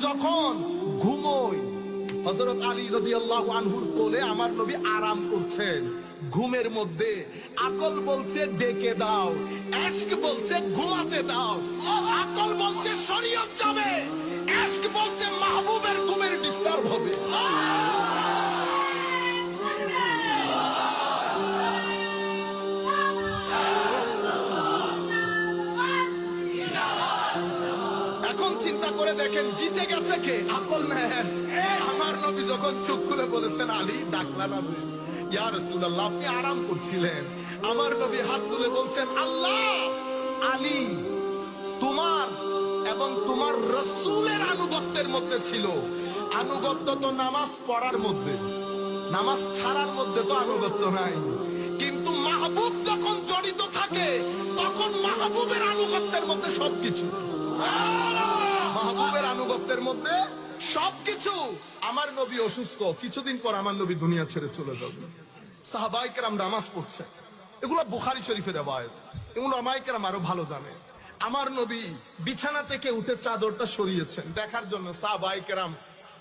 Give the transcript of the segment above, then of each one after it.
যখন ঘুমোই হজরত আলী রদি আল্লাহ আনহুর কোলে আমার নবী আরাম করছেন। ঘুমের মধ্যে আকল বলছে, ডেকে দাও। বলছে, ঘুমাতে দাও। আকল বলছে, শরীয়ত যাবে। এখন চিন্তা করে দেখেন, জিতে গেছে কে? আকল ন্যাস আমার নবী যখন চোখ খুলে বলেছেন, আলী ডাকলা না ইয়া রাসূলুল্লাহ, আপনি আরাম করছিলেন। আমার নবী হাত তুলে বলছেন, আল্লাহ, আলী, তোমার এবং তোমার রসুলের আনুগত্যের মধ্যে ছিল। আনুগত্য তো নামাজ পড়ার মধ্যে। নামাজ ছাড়ার মধ্যে তো আনুগত্য নাই। কিন্তু মাহবুব যখন জড়িত থাকে, তখন মাহবুবের আনুগত্যের মধ্যে সবকিছু। আনুগত্যের মধ্যে সবকিছু আমার নবী অসুস্থ। কিছুদিন পর আমার নবী দুনিয়া ছেড়ে চলে যাবে। সাহাবাই কেরাম নামাজ পড়ছে। এগুলো বুখারি শরীফের রেবায়ত এগুলো আমায় কেরাম আরও ভালো জানে। আমার নবী বিছানা থেকে উঠে চাদরটা সরিয়েছেন। দেখার জন্য সাহাবাই কেরাম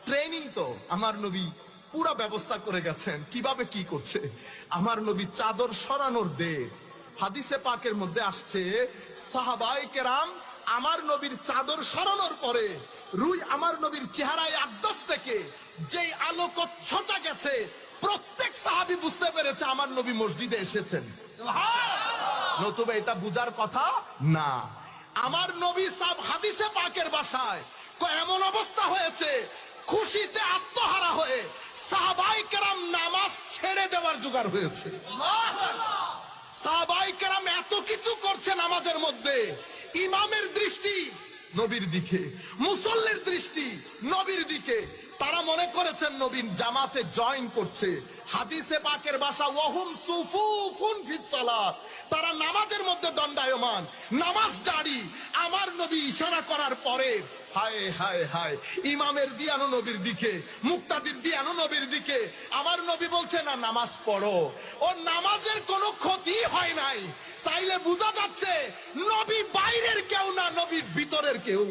ট্রেনিং তো আমার নবী পুরা ব্যবস্থা করে গেছেন। কীভাবে কি করছে? আমার নবী চাদর সরানোর দে হাদিসে পাকের মধ্যে আসছে সাহাবাই কেরাম আমার নবীর চাদর সরানোর পরে রুই আমার নবীর চেহারায় আকাশ থেকে যেই আলোক ছটা গেছে, প্রত্যেক সাহাবি বুঝতে পেরেছে আমার নবী মসজিদে এসেছেন। নতুবা এটা বুজার কথা না। আমার নবী সাহ হাদিসে পাকের বাসায় এমন অবস্থা হয়েছে, খুশিতে আত্মহারা হয়ে সাহাবাই কেরাম নামাজ ছেড়ে দেওয়ার জোগাড় হয়েছে। সাহাবাই কেরাম এত কিছু করছে নামাজের মধ্যে, ইমামের দৃষ্টি নবীর দিকে। মুসল্লির দৃষ্টি নবীর দিকে। তারা মনে করেছেন নবীন জামাতে জয়েন করছে। হাদিসে পাকের বাসা ওয়াহুম সুফুফুন ফিস সালাত। তারা নামাজের মধ্যে দণ্ডায়মান। নামাজ জারি। আমার নবী ইশারা করার পরে, হায় হায় হায়, ইমামের দিয়ানো নবীর দিকে, মুক্তাদির দিয়ানো নবীর দিকে, আমার নবী বলছে, না, নামাজ পড়ো। ও নামাজের কোনো ক্ষতি হয় নাই। তাইলে বোঝা যাচ্ছে নবী বাইরের কেউ না নবীর ভিতরের কেউ।